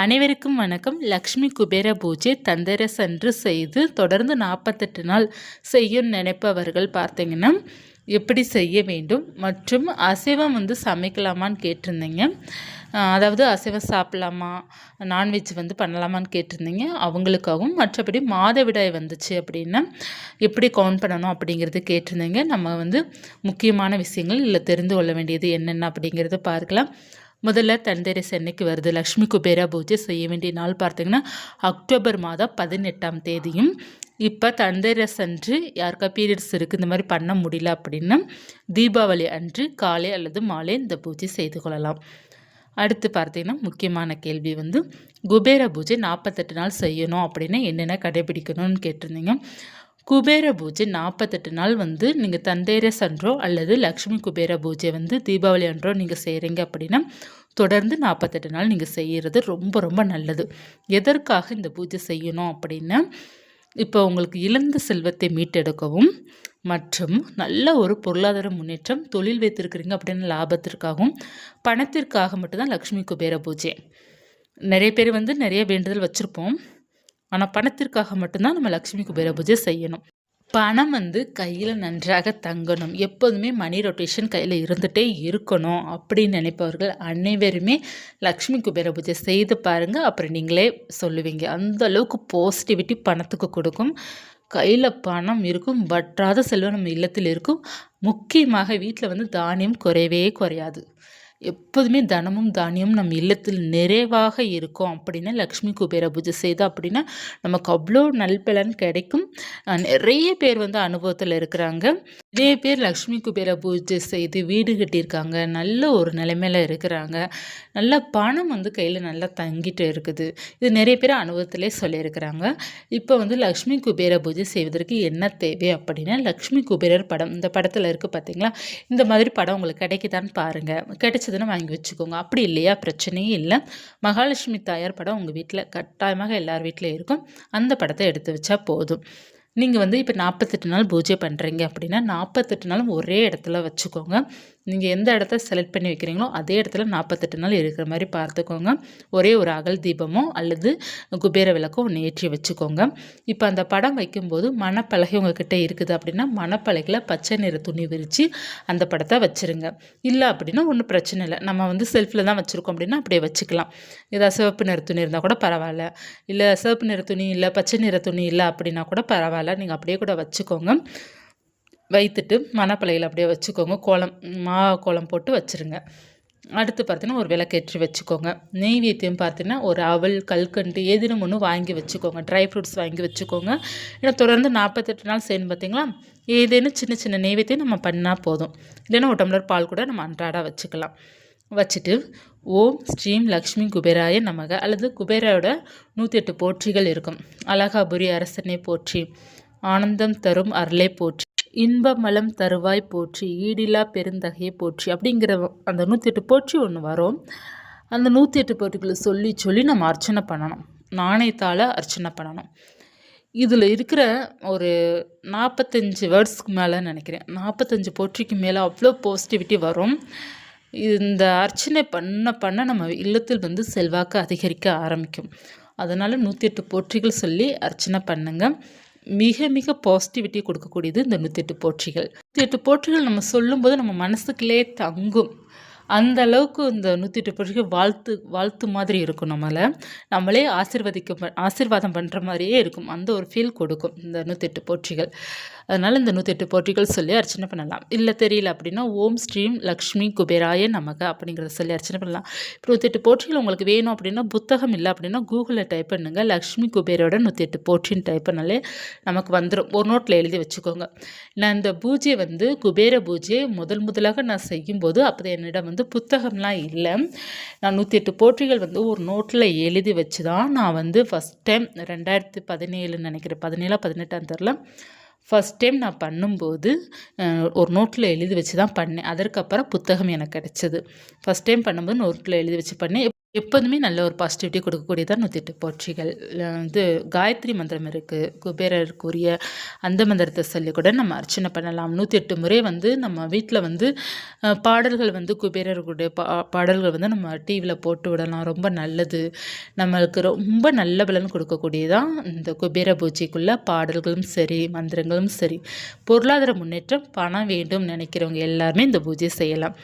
அனைவருக்கும் வணக்கம். லக்ஷ்மி குபேர பூஜை தந்தரசன்று செய்து தொடர்ந்து நாற்பத்தெட்டு நாள் செய்யும் நினைப்பவர்கள் பார்த்தீங்கன்னா எப்படி செய்ய வேண்டும் மற்றும் அசைவம் வந்து சமைக்கலாமான்னு கேட்டிருந்தீங்க. அதாவது அசைவம் சாப்பிட்லாமா நான்வெஜ் வந்து பண்ணலாமான்னு கேட்டிருந்தீங்க. அவங்களுக்காகவும் மற்றபடி மாதவிடாய் வந்துச்சு அப்படின்னா எப்படி கவுண்ட் பண்ணணும் அப்படிங்கிறது கேட்டிருந்தீங்க. நம்ம வந்து முக்கியமான விஷயங்கள் இல்லை தெரிந்து கொள்ள வேண்டியது என்னென்ன அப்படிங்கிறத பார்க்கலாம். முதல்ல தந்தரஸ் சென்னைக்கு வருது. லக்ஷ்மி குபேரா பூஜை செய்ய வேண்டிய நாள் பார்த்தீங்கன்னா அக்டோபர் மாதம் பதினெட்டாம் தேதியும். இப்போ தந்தரஸ் அன்று யாருக்கா பீரியட்ஸ் இருக்குது இந்த மாதிரி பண்ண முடியல அப்படின்னா தீபாவளி அன்று காலை அல்லது மாலை இந்த பூஜை செய்து கொள்ளலாம். அடுத்து பார்த்தீங்கன்னா முக்கியமான கேள்வி வந்து குபேர பூஜை நாற்பத்தெட்டு நாள் செய்யணும் அப்படின்னா என்னென்ன கடைபிடிக்கணும்னு கேட்டிருந்தீங்க. குபேர பூஜை நாற்பத்தெட்டு நாள் வந்து நீங்கள் தந்தேரஸ் அன்றோ அல்லது லக்ஷ்மி குபேர பூஜை வந்து தீபாவளி அன்றோ நீங்கள் செய்கிறீங்க அப்படின்னா தொடர்ந்து நாற்பத்தெட்டு நாள் நீங்கள் செய்கிறது ரொம்ப ரொம்ப நல்லது. எதற்காக இந்த பூஜை செய்யணும் அப்படின்னா இப்போ உங்களுக்கு இழந்த செல்வத்தை மீட்டெடுக்கவும் மற்றும் நல்ல ஒரு பொருளாதார முன்னேற்றம் தொழில் வைத்திருக்கிறீங்க அப்படின்னு லாபத்திற்காகவும் பணத்திற்காக மட்டும்தான் லக்ஷ்மி குபேர பூஜை நிறைய பேர் வந்து நிறைய வேண்டுதல் வச்சுருப்போம். ஆனால் பணத்திற்காக மட்டும்தான் நம்ம லக்ஷ்மி குபேர பூஜை செய்யணும். பணம் வந்து கையில் நன்றாக தங்கணும். எப்போதுமே மணி ரொட்டேஷன் கையில் இருந்துகிட்டே இருக்கணும் அப்படின்னு நினைப்பவர்கள் அனைவருமே லக்ஷ்மி குபேர பூஜை செய்து பாருங்கள் அப்புறம் நீங்களே சொல்லுவீங்க. அந்த அளவுக்கு பாசிட்டிவிட்டி பணத்துக்கு கொடுக்கும். கையில் பணம் இருக்கும். வற்றாத செல்வம் நம்ம இல்லத்தில் இருக்கும். முக்கியமாக வீட்டில் வந்து தானியம் குறையவே குறையாது. எப்போதுமே தனமும் தானியமும் நம்ம இல்லத்தில் நிறைவாக இருக்கும் அப்படின்னா லக்ஷ்மி குபேர பூஜை செய்தோம் அப்படின்னா நமக்கு அவ்வளோ நல்பலன் கிடைக்கும். நிறைய பேர் வந்து அனுபவத்தில் இருக்கிறாங்க. நிறைய பேர் லக்ஷ்மி குபேர பூஜை செய்து வீடு கட்டியிருக்காங்க. நல்ல ஒரு நிலைமையில இருக்கிறாங்க. நல்ல பணம் வந்து கையில் நல்லா தங்கிட்டு இருக்குது. இது நிறைய பேர் அனுபவத்திலே சொல்லியிருக்கிறாங்க. இப்போ வந்து லக்ஷ்மி குபேர பூஜை செய்வதற்கு என்ன தேவை அப்படின்னா லக்ஷ்மி குபேரர் படம் இந்த படத்தில் இருக்குது பார்த்தீங்களா இந்த மாதிரி படம் உங்களுக்கு கிடைக்குதான்னு பாருங்கள் கிடைச்சதுன்னு வாங்கி வச்சுக்கோங்க. அப்படி இல்லையா? பிரச்சனையே இல்லை. மகாலட்சுமி தாயார் படம் உங்கள் வீட்டில் கட்டாயமாக எல்லார் வீட்டிலையும் இருக்கும். அந்த படத்தை எடுத்து வச்சா போதும். நீங்கள் வந்து இப்போ நாற்பத்தெட்டு நாள் பூஜை பண்ணுறீங்க அப்படின்னா நாற்பத்தெட்டு நாளும் ஒரே இடத்துல வச்சுக்கோங்க. நீங்கள் எந்த இடத்த செலக்ட் பண்ணி வைக்கிறீங்களோ அதே இடத்துல நாற்பத்தெட்டு நாள் இருக்கிற மாதிரி பார்த்துக்கோங்க. ஒரே ஒரு அகல் தீபமோ அல்லது குபேர விளக்கோ ஒன்று ஏற்றி வச்சுக்கோங்க. இப்போ அந்த படம் வைக்கும்போது மணப்பலகை உங்ககிட்ட இருக்குது அப்படின்னா மணப்பலகையில் பச்சை நிற துணி விரித்து அந்த படத்தை வச்சுருங்க. இல்லை அப்படின்னா ஒன்றும் பிரச்சனை இல்லை. நம்ம வந்து செல்ஃபில் தான் வச்சுருக்கோம் அப்படின்னா அப்படியே வச்சுக்கலாம். ஏதாவது சிவப்பு நிற துணி இருந்தால் கூட பரவாயில்ல. இல்லை சிவப்பு நிற துணி இல்லை பச்சை நிற துணி இல்லை அப்படின்னா கூட பரவாயில்ல. நீங்கள் அப்படியே கூட வச்சுக்கோங்க. வைத்துட்டு மணப்பலையில் அப்படியே வச்சுக்கோங்க. கோலம் மா கோலம் போட்டு வச்சுருங்க. அடுத்து பார்த்தீங்கன்னா ஒரு விளக்கேற்றி வச்சுக்கோங்க. நெய்வேத்தியம் பார்த்தீங்கன்னா ஒரு அவல் கல்கண்டு ஏதேனும் ஒன்று வாங்கி வச்சுக்கோங்க. ட்ரை ஃப்ரூட்ஸ் வாங்கி வச்சுக்கோங்க. ஏன்னா தொடர்ந்து நாற்பத்தெட்டு நாள் செய்யணும் பார்த்தீங்களா ஏதேனும் சின்ன சின்ன நெய்வேத்தியம் நம்ம பண்ணால் போதும். இல்லைன்னா ஒரு டம்ளர் பால் கூட நம்ம அன்றாட வச்சுக்கலாம். வச்சுட்டு ஓம் ஸ்ரீம் லக்ஷ்மி குபேராய நமக. அல்லது குபேராவோட நூற்றி எட்டு போற்றிகள் இருக்கும். அழகாபுரி அரசனை போற்றி ஆனந்தம் தரும் அருளை போற்றி. இன்பமலம் தருவாய் போற்றி ஈடிலா பெருந்தகையை போற்றி அப்படிங்கிற அந்த நூற்றி எட்டு போற்றி ஒன்று வரும். அந்த நூற்றி எட்டு போற்றிகளை சொல்லி சொல்லி நம்ம அர்ச்சனை பண்ணணும். நாணயத்தால் அர்ச்சனை பண்ணணும். இதில் இருக்கிற ஒரு நாற்பத்தஞ்சு வேர்ட்ஸ்க்கு மேலே நினைக்கிறேன். நாற்பத்தஞ்சு போற்றிக்கு மேலே அவ்வளோ பாசிட்டிவிட்டி வரும். இந்த அர்ச்சனை பண்ண பண்ண நம்ம இல்லத்தில் வந்து செல்வாக்கு அதிகரிக்க ஆரம்பிக்கும். அதனால் நூற்றி எட்டு போற்றிகள் சொல்லி அர்ச்சனை பண்ணுங்கள் மிக மிக பாசிட்டிவிட்டி கொடுக்கக்கூடியது இந்த நூற்றி போற்றிகள். நூற்றி போற்றிகள் நம்ம சொல்லும்போது நம்ம மனசுக்குள்ளே தங்கும். அந்த அளவுக்கு இந்த நூற்றி எட்டு போற்றிகள் வாழ்த்து வாழ்த்து மாதிரி இருக்கும் நம்மளை. நம்மளே ஆசிர்வதிக்க ஆசிர்வாதம் ஆசீர்வாதம் பண்ணுற மாதிரியே இருக்கும். அந்த ஒரு ஃபீல் கொடுக்கும் இந்த நூற்றி எட்டு போற்றிகள். அதனால் இந்த நூற்றி எட்டு போற்றிகள் சொல்லி அர்ச்சனை பண்ணலாம். இல்லை தெரியல அப்படின்னா ஓம் ஸ்ரீம் லக்ஷ்மி குபேராய நமக அப்படிங்கிறத சொல்லி அர்ச்சனை பண்ணலாம். இப்போ நூற்றி எட்டு போற்றிகள் உங்களுக்கு வேணும் அப்படின்னா புத்தகம் இல்லை அப்படின்னா கூகுளில் டைப் பண்ணுங்கள் லக்ஷ்மி குபேரோட நூற்றி எட்டு போற்றின்னு டைப் பண்ணாலே நமக்கு வந்துடும் ஒரு நோட்டில் எழுதி வச்சுக்கோங்க. நான் இந்த பூஜை வந்து குபேர பூஜையை முதல் முதலாக நான் செய்யும்போது அப்போ என்னிடம் வந்து புத்தகம்லாம் இல்லை. நான் நூற்றி எட்டு போற்றிகள் வந்து ஒரு நோட்டில் எழுதி வச்சு தான் நான் வந்து ஃபஸ்ட் டைம் ரெண்டாயிரத்தி பதினேழுன்னு நினைக்கிறேன். பதினேழா பதினெட்டாம் தெரில ஃபஸ்ட் டைம் நான் பண்ணும்போது ஒரு நோட்டில் எழுதி வச்சு தான் பண்ணேன். அதற்கப்புறம் புத்தகம் எனக்கு கிடச்சிது. ஃபஸ்ட் டைம் பண்ணும்போது நோட்டில் எழுதி வச்சு பண்ணேன். எப்போதுமே நல்ல ஒரு பாசிட்டிவிட்டி கொடுக்கக்கூடியதான் நூற்றி போற்றிகள். வந்து இது காயத்ரி மந்திரம் இருக்குது குபேரருக்குரிய அந்த மந்திரத்தை சொல்லி கூட நம்ம அர்ச்சனை பண்ணலாம். நூற்றி எட்டு முறை வந்து நம்ம வீட்டில் வந்து பாடல்கள் வந்து குபேரருக்குடைய பா பாடல்கள் வந்து நம்ம டிவியில் போட்டு விடலாம். ரொம்ப நல்லது. நம்மளுக்கு ரொம்ப நல்ல பலன் கொடுக்கக்கூடியதான் இந்த குபேர பூஜைக்குள்ள பாடல்களும் சரி மந்திரங்களும் சரி. பொருளாதார முன்னேற்றம் பணம் வேண்டும் நினைக்கிறவங்க எல்லாருமே இந்த பூஜை செய்யலாம்.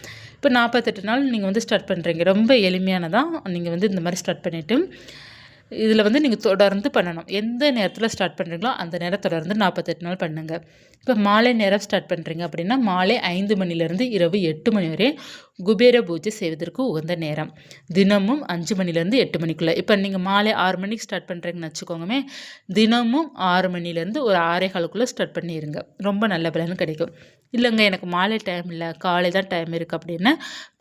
இப்போ நாற்பத்தெட்டு நாள் நீங்கள் வந்து ஸ்டார்ட் பண்ணுறீங்க. ரொம்ப எளிமையானதான் நீங்கள் வந்து இந்த மாதிரி ஸ்டார்ட் பண்ணிவிட்டு இதில் வந்து நீங்கள் தொடர்ந்து பண்ணணும். எந்த நேரத்தில் ஸ்டார்ட் பண்ணுறீங்களோ அந்த நேரம் தொடர்ந்து நாற்பத்தெட்டு நாள் பண்ணுங்கள் இப்போ மாலை நேரம் ஸ்டார்ட் பண்ணுறீங்க அப்படின்னா மாலை ஐந்து மணிலேருந்து இரவு எட்டு மணி வரை குபேர பூஜை செய்வதற்கு உகந்த நேரம். தினமும் அஞ்சு மணிலேருந்து எட்டு மணிக்குள்ளே. இப்போ நீங்கள் மாலை ஆறு மணிக்கு ஸ்டார்ட் பண்ணுறீங்கன்னு வச்சுக்கோங்கமே தினமும் ஆறு மணிலேருந்து ஒரு ஆறே காலுக்குள்ளே ஸ்டார்ட் பண்ணிடுங்க ரொம்ப நல்ல பலன் கிடைக்கும். இல்லைங்க எனக்கு மாலை டைம் இல்லை. காலை தான் டைம் இருக்குது அப்படின்னா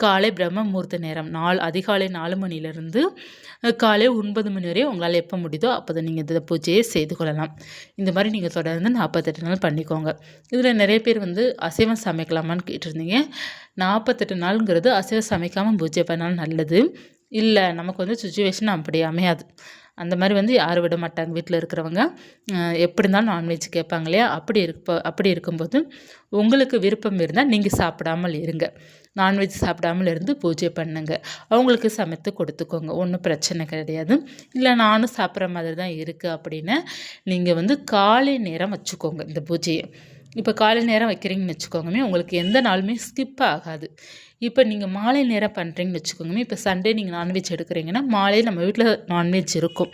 காலை பிரம்ம முகூர்த்த நேரம். நாலு அதிகாலை நாலு மணிலேருந்து காலை ஒன்பது மணி வரையும் உங்களால் எப்போ முடியுதோ அப்போ தான் நீங்கள் இந்த பூஜையை செய்து கொள்ளலாம். இந்த மாதிரி நீங்கள் தொடர்ந்து நாற்பத்தெட்டு நாள் பண்ணிக்கோங்க. இதில் நிறைய பேர் வந்து அசைவம் சமைக்கலாமான்னு கேட்டிருந்தீங்க. நாற்பத்தெட்டு நாளுங்கிறது அசைவம் சமைக்காமல் பூஜை பண்ணாலும் நல்லது. இல்லை நமக்கு வந்து சுச்சுவேஷன் அப்படி அமையாது. அந்த மாதிரி வந்து யாரும் விட மாட்டாங்க வீட்டில் இருக்கிறவங்க. எப்படி இருந்தாலும் நான்வெஜ் கேட்பாங்க இல்லையா? அப்படி இருப்ப அப்படி இருக்கும்போது உங்களுக்கு விருப்பம் இருந்தால் நீங்கள் சாப்பிடாமல் இருங்க. நான்வெஜ் சாப்பிடாமல் இருந்து பூஜை பண்ணுங்க. அவங்களுக்கு சமைத்து கொடுத்துக்கோங்க. ஒன்றும் பிரச்சனை கிடையாது. இல்லை நானும் சாப்பிட்ற மாதிரி தான் இருக்குது அப்படின்னு நீங்கள் வந்து காலை நேரம் வச்சுக்கோங்க இந்த பூஜையை. இப்போ காலை நேரம் வைக்கிறீங்கன்னு வச்சுக்கோங்கமே உங்களுக்கு எந்த நாளுமே ஸ்கிப் ஆகாது. இப்போ நீங்கள் மாலை நேரம் பண்ணுறீங்கன்னு வச்சுக்கோங்கமே இப்போ சண்டே நீங்கள் நான்வெஜ் எடுக்கிறீங்கன்னா மாலை நம்ம வீட்டில் நான்வெஜ் இருக்கும்.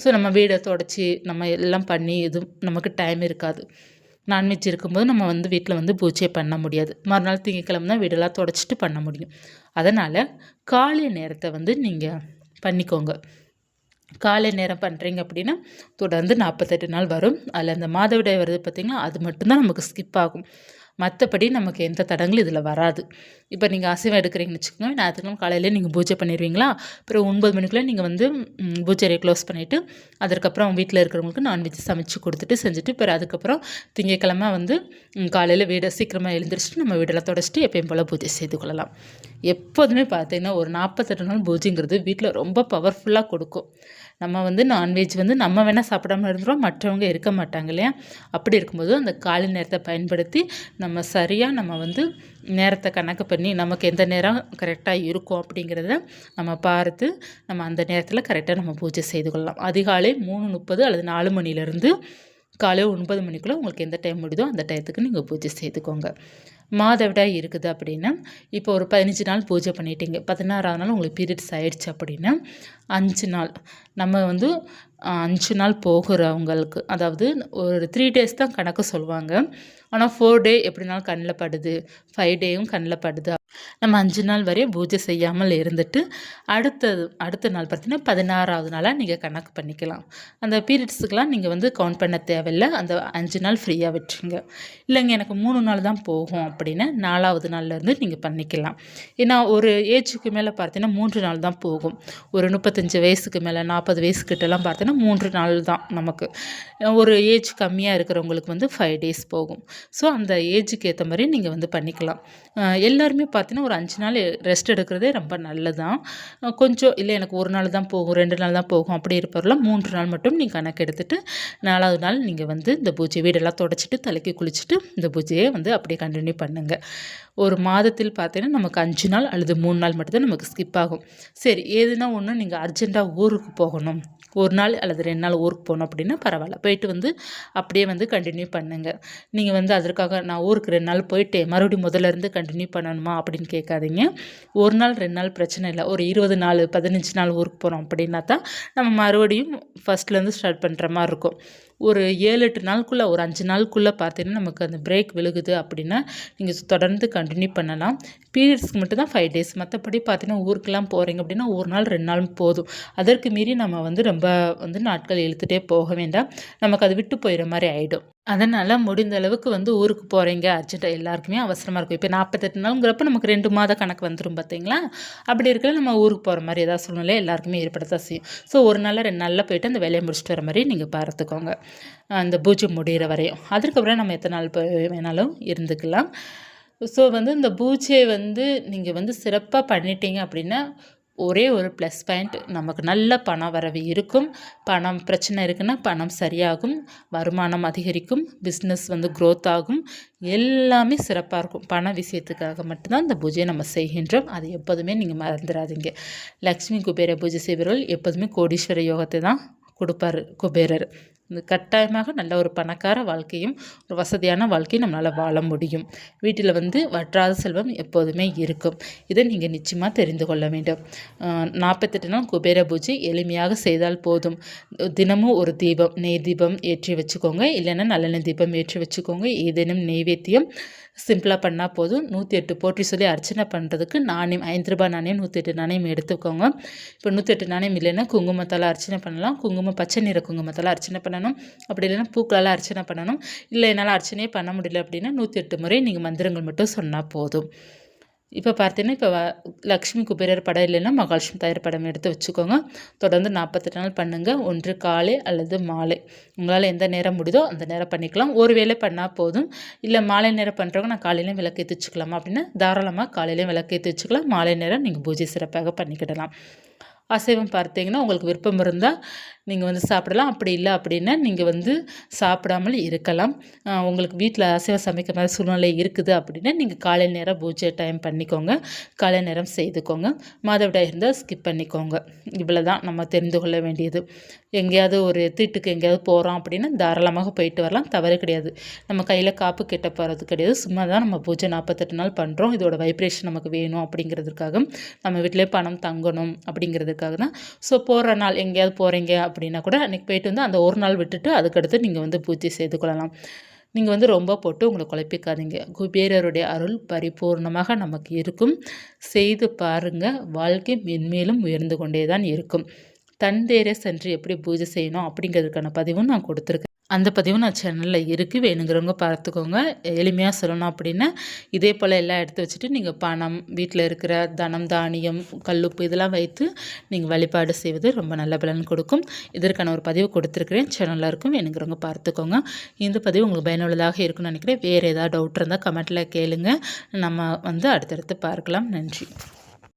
ஸோ நம்ம வீடை தொடச்சி நம்ம எல்லாம் பண்ணி எதுவும் நமக்கு டைம் இருக்காது. நான்வெஜ் இருக்கும்போது நம்ம வந்து வீட்டில் வந்து பூஜை பண்ண முடியாது. மறுநாள் திங்கக்கிழமை தான் வீடெல்லாம் தொடச்சிட்டு பண்ண முடியும். அதனால் காலை நேரத்தை வந்து நீங்கள் பண்ணிக்கோங்க. காலை நேரம் பண்ணுறீங்க அப்படின்னா தொடர்ந்து நாற்பத்தெட்டு நாள் வரும். அதில் அந்த மாதவிடாய் வருது பார்த்திங்கன்னா அது மட்டும்தான் நமக்கு ஸ்கிப் ஆகும். மற்றபடி நமக்கு எந்த தடங்களும் இதில் வராது. இப்போ நீங்கள் அசைவம் எடுக்கிறீங்கன்னு வச்சுக்கோங்க ஞாயிற்றுக்கிழமை காலையிலே நீங்கள் பூஜை பண்ணிடுவீங்களா? அப்புறம் ஒன்பது மணிக்குள்ளே நீங்கள் வந்து பூஜையை க்ளோஸ் பண்ணிவிட்டு அதற்கப்புறம் வீட்டில் இருக்கிறவங்களுக்கு நான்வெஜ் சமைச்சு கொடுத்துட்டு செஞ்சுட்டு பிறகு அதுக்கப்புறம் திங்கக்கிழமை வந்து காலையில் வீடை சீக்கிரமாக எழுந்திரிச்சிட்டு நம்ம வீடெல்லாம் தொடச்சிட்டு எப்பயும் போல் பூஜை செய்து கொள்ளலாம். எப்போதுமே பார்த்தீங்கன்னா ஒரு நாற்பத்தெட்டு நாள் பூஜைங்கிறது வீட்டில் ரொம்ப பவர்ஃபுல்லாக கொடுக்கும். நம்ம வந்து நான்வெஜ் வந்து நம்ம வேணால் சாப்பிடாம இருந்துரும் மற்றவங்க இருக்க மாட்டாங்க இல்லையா? அப்படி இருக்கும்போது அந்த காலை நேரத்தை பயன்படுத்தி நம்ம சரியாக நம்ம வந்து நேரத்தை கணக்கு பண்ணி நமக்கு எந்த நேரம் கரெக்டாக இருக்கும் அப்படிங்கிறத நம்ம பார்த்து நம்ம அந்த நேரத்தில் கரெக்டாக நம்ம பூஜை செய்து கொள்ளலாம். அதிகாலை மூணு முப்பது அல்லது நாலு மணிலேருந்து காலை ஒன்பது மணிக்குள்ளே உங்களுக்கு எந்த டைம் முடியுதோ அந்த டயத்துக்கு நீங்கள் பூஜை செய்துக்கோங்க. மாதவிடாய் இருக்குது அப்படின்னா இப்போ ஒரு பதினஞ்சு நாள் பூஜை பண்ணிட்டீங்க. பதினாறாவது நாள் உங்களுக்கு பீரியட்ஸ் ஆயிடுச்சு அப்படின்னா அஞ்சு நாள். நம்ம வந்து அஞ்சு நாள் போகிறவங்களுக்கு அதாவது ஒரு த்ரீ டேஸ் தான் கணக்கு சொல்லுவாங்க. ஆனால் ஃபோர் டே எப்படினாலும் கண்ணில் படுது. ஃபைவ் டேயும் கண்ணில் படுது. நம்ம அஞ்சு நாள் வரையும் பூஜை செய்யாமல் இருந்துட்டு அடுத்தது அடுத்த நாள் பார்த்தீங்கன்னா பதினாறாவது நாளாக நீங்கள் கணக்கு பண்ணிக்கலாம். அந்த பீரியட்ஸுக்கெலாம் நீங்கள் வந்து கவுண்ட் பண்ண தேவையில்லை. அந்த அஞ்சு நாள் ஃப்ரீயாக விட்டுருங்க. இல்லைங்க எனக்கு மூணு நாள் தான் போகும் அப்படின்னா நாலாவது நாள்லேருந்து நீங்கள் பண்ணிக்கலாம். ஏன்னா ஒரு ஏஜுக்கு மேலே பார்த்தீங்கன்னா மூன்று நாள் தான் போகும். ஒரு முப்பத்தஞ்சு வயசுக்கு மேலே நாற்பது வயசுக்கிட்டலாம் பார்த்தீங்கன்னா மூன்று நாள் தான் நமக்கு. ஒரு ஏஜ் கம்மியாக இருக்கிறவங்களுக்கு வந்து ஃபைவ் டேஸ் போகும். ஸோ அந்த ஏஜுக்கு ஏற்ற மாதிரி நீங்கள் வந்து பண்ணிக்கலாம். எல்லாருமே பார்த்தீங்கன்னா ஒரு அஞ்சு நாள் ரெஸ்ட் எடுக்கிறதே ரொம்ப நல்லதான் கொஞ்சம் இல்லை எனக்கு ஒரு நாள் தான் போகும் ரெண்டு நாள் தான் போகும் அப்படி இருப்பவரெல்லாம் மூன்று நாள் மட்டும் நீங்கள் கணக்கு எடுத்துகிட்டு நாலாவது நாள் நீங்கள் வந்து இந்த பூஜை வீடெல்லாம் தொடச்சிட்டு தலைக்கு குளிச்சுட்டு இந்த பூஜையை வந்து அப்படியே கண்டினியூ பண்ணுங்கள் ஒரு மாதத்தில் பார்த்தீங்கன்னா நமக்கு அஞ்சு நாள் அல்லது மூணு நாள் மட்டும்தான் நமக்கு ஸ்கிப் ஆகும். சரி ஏதுனா ஒன்று நீங்கள் அர்ஜெண்ட்டாக ஊருக்கு போகணும். ஒரு நாள் அல்லது ரெண்டு நாள் ஊருக்கு போகணும் அப்படின்னா பரவாயில்ல. போயிட்டு வந்து அப்படியே வந்து கண்டினியூ பண்ணுங்கள் நீங்கள் வந்து அதற்காக நான் ஊருக்கு ரெண்டு நாள் போயிட்டேன். மறுபடியும் முதல்ல இருந்து கண்டினியூ பண்ணணுமா அப்படின்னு கேட்காதீங்க. ஒரு நாள் ரெண்டு நாள் பிரச்சனை இல்லை. ஒரு இருபது நாள் பதினஞ்சு நாள் ஊருக்கு போகிறோம் அப்படின்னா தான் நம்ம மறுபடியும் ஃபஸ்ட்லேருந்து ஸ்டார்ட் பண்ணுற மாதிரி இருக்கும். ஒரு ஏழு எட்டு நாளுக்குள்ளே ஒரு அஞ்சு நாளுக்குள்ளே பார்த்தீங்கன்னா நமக்கு அந்த பிரேக் விழுகுது அப்படின்னா நீங்கள் தொடர்ந்து கண்டினியூ பண்ணலாம். பீரியட்ஸ்க்கு மட்டும் தான் ஃபைவ் டேஸ் மற்றபடி பார்த்தீங்கன்னா ஊருக்கெல்லாம் போகிறீங்க அப்படின்னா ஒரு நாள் ரெண்டு நாள் போதும். அதற்கு மீறி நம்ம வந்து ரொம்ப வந்து நாட்கள் இழுத்துகிட்டே போக வேண்டாம். நமக்கு அது விட்டு போயிடுற மாதிரி ஆகிடும் அதனால் முடிந்த அளவுக்கு வந்து ஊருக்கு போகிறீங்க அர்ஜென்ட்டாக எல்லாருக்குமே அவசரமாக இருக்கும். இப்போ நாற்பத்தெட்டு நாளுங்கிறப்ப நமக்கு ரெண்டு மாத கணக்கு வந்துடும் பார்த்தீங்களா அப்படி இருக்கிற நம்ம ஊருக்கு போகிற மாதிரி ஏதாவது சூழ்நிலை எல்லாருக்குமே ஏற்படத்தான் செய்யும். ஸோ ஒரு நாளில் ரெண்டு நாளில் போயிட்டு அந்த வேலையை முடிச்சுட்டு வர மாதிரி நீங்கள் பார்த்துக்கோங்க அந்த பூஜை முடிகிற வரையும். அதுக்கப்புறம் நம்ம எத்தனை நாள் போய் வேணாலும் இருந்துக்கலாம். ஸோ வந்து இந்த பூஜையை வந்து நீங்கள் வந்து சிறப்பாக பண்ணிட்டீங்க அப்படின்னா ஒரே ஒரு ப்ளஸ் பாயிண்ட் நமக்கு நல்ல பண வரவு இருக்கும். பணம் பிரச்சனை இருக்குன்னா பணம் சரியாகும். வருமானம் அதிகரிக்கும். பிஸ்னஸ் வந்து க்ரோத் ஆகும். எல்லாமே சிறப்பாக இருக்கும். பண விஷயத்துக்காக மட்டும்தான் இந்த பூஜையை நம்ம செய்கின்றோம். அது எப்போதுமே நீங்கள் மறந்துடாதீங்க. லக்ஷ்மி குபேர பூஜை செய்பவர்கள் எப்போதுமே கோடீஸ்வர யோகத்தை தான் கொடுப்பாரு குபேரர். இந்த கட்டாயமாக நல்ல ஒரு பணக்கார வாழ்க்கையும் ஒரு வசதியான வாழ்க்கையும் நம்மளால் வாழ முடியும். வீட்டில் வந்து வற்றாத செல்வம் எப்போதுமே இருக்கும். இதை நீங்கள் நிச்சயமாக தெரிந்து கொள்ள வேண்டும். நாற்பத்தெட்டு நாள் குபேர பூஜை எளிமையாக செய்தால் போதும். தினமும் ஒரு தீபம் நெய் தீபம் ஏற்றி வச்சுக்கோங்க. இல்லைன்னா நல்லெண்ணெய் தீபம் ஏற்றி வச்சுக்கோங்க. ஏதேனும் நெய்வேத்தியம் சிம்பிளாக பண்ணால் போதும். நூற்றி எட்டு போற்றி சொல்லி அர்ச்சனை பண்ணுறதுக்கு நாணயம் ஐந்து ரூபாய் நாணயம் நூற்றி எட்டு நாணயம் எடுத்துக்கோங்க. இப்போ நூற்றி எட்டு நாணயம் இல்லைன்னா குங்குமத்தால் அர்ச்சனை பண்ணலாம். குங்குமம் பச்சை நிற குங்குமத்தால் அர்ச்சனை பண்ணணும். அப்படி இல்லைன்னா பூக்களால் அர்ச்சனை பண்ணணும். இல்லை என்னால் அர்ச்சனையே பண்ண முடியல அப்படின்னா நூற்றி எட்டு முறை நீங்கள் மந்திரங்கள் மட்டும் சொன்னால் போதும். இப்போ பார்த்தீங்கன்னா இப்போ வ- லக்ஷ்மி குபேரர் படம் இல்லைன்னா மகாலட்சுமி தாயார் படம் எடுத்து வச்சுக்கோங்க. தொடர்ந்து நாற்பத்தெட்டு நாள் பண்ணுங்கள் ஒன்று காலை அல்லது மாலை. உங்களால் எந்த நேரம் முடியுதோ அந்த நேரம் பண்ணிக்கலாம். ஒரு வேளை பண்ணால் போதும். இல்லை மாலை நேரம் பண்ணுறவங்க நான் காலையிலையும் விளக்கேற்றி வச்சுக்கலாமா அப்படின்னா தாராளமாக காலையிலையும் விளக்கேற்றி வச்சுக்கலாம். மாலை நேரம் நீங்கள் பூஜை சிறப்பாக பண்ணிக்கிடலாம். அசைவம் பார்த்தீங்கன்னா உங்களுக்கு விருப்பம் இருந்தால் நீங்கள் வந்து சாப்பிடலாம். அப்படி இல்லை அப்படின்னா நீங்கள் வந்து சாப்பிடாமல் இருக்கலாம். உங்களுக்கு வீட்டில் அசைவம் சமைக்க மாதிரி சூழ்நிலை இருக்குது அப்படின்னா நீங்கள் காலை நேரம் பூஜை டைம் பண்ணிக்கோங்க. காலை நேரம் செய்துக்கோங்க. மாதவிடாய் இருந்தால் ஸ்கிப் பண்ணிக்கோங்க. இவ்வளோ தான் நம்ம தெரிந்து கொள்ள வேண்டியது. எங்கேயாவது ஒரு தீட்டுக்கு எங்கேயாவது போகிறோம் அப்படின்னா தாராளமாக போயிட்டு வரலாம். தவறு கிடையாது. நம்ம கையில் காப்பு கெட்ட போகிறது கிடையாது. சும்மா தான் நம்ம பூஜை நாற்பத்தெட்டு நாள் பண்ணுறோம் இதோட வைப்ரேஷன் நமக்கு வேணும் அப்படிங்கிறதுக்காக. நம்ம வீட்டிலே பணம் தங்கணும் அப்படிங்கிறதுக்காக தான் ஸோ போகிற நாள் எங்கேயாவது போகிறீங்க அப்படின்னா கூட அன்றைக்கி போயிட்டு வந்து அந்த ஒரு நாள் விட்டுட்டு அதுக்கடுத்து நீங்கள் வந்து பூஜை செய்து கொள்ளலாம். நீங்கள் வந்து ரொம்ப போட்டு உங்களை குழப்பிக்காதீங்க. குபேரருடைய அருள் பரிபூர்ணமாக நமக்கு இருக்கும். செய்து பாருங்கள் வாழ்க்கை மென்மேலும் உயர்ந்து கொண்டே தான் இருக்கும் தன்தேரஸ் என்று எப்படி பூஜை செய்யணும் அப்படிங்கிறதுக்கான பதிவும் நான் கொடுத்துருக்கேன். அந்த பதிவும் நான் சேனலில் இருக்குது வேணுங்கிறவங்க பார்த்துக்கோங்க. எளிமையாக சொல்லணும் அப்படின்னா இதே போல் எல்லாம் எடுத்து வச்சுட்டு நீங்கள் பணம் வீட்டில் இருக்கிற தனம் தானியம் கல்லுப்பு இதெல்லாம் வைத்து நீங்கள் வழிபாடு செய்வது ரொம்ப நல்ல பலன் கொடுக்கும். இதற்கான ஒரு பதிவு கொடுத்துருக்குறேன். சேனலில் இருக்கும். வேணுங்கிறவங்க பார்த்துக்கோங்க. இந்த பதிவு உங்களுக்கு பயனுள்ளதாக இருக்கும்னு நினைக்கிறேன். வேறு ஏதாவது டவுட் இருந்தால் கமெண்ட்டில் கேளுங்க. நம்ம வந்து அடுத்தடுத்து பார்க்கலாம். நன்றி.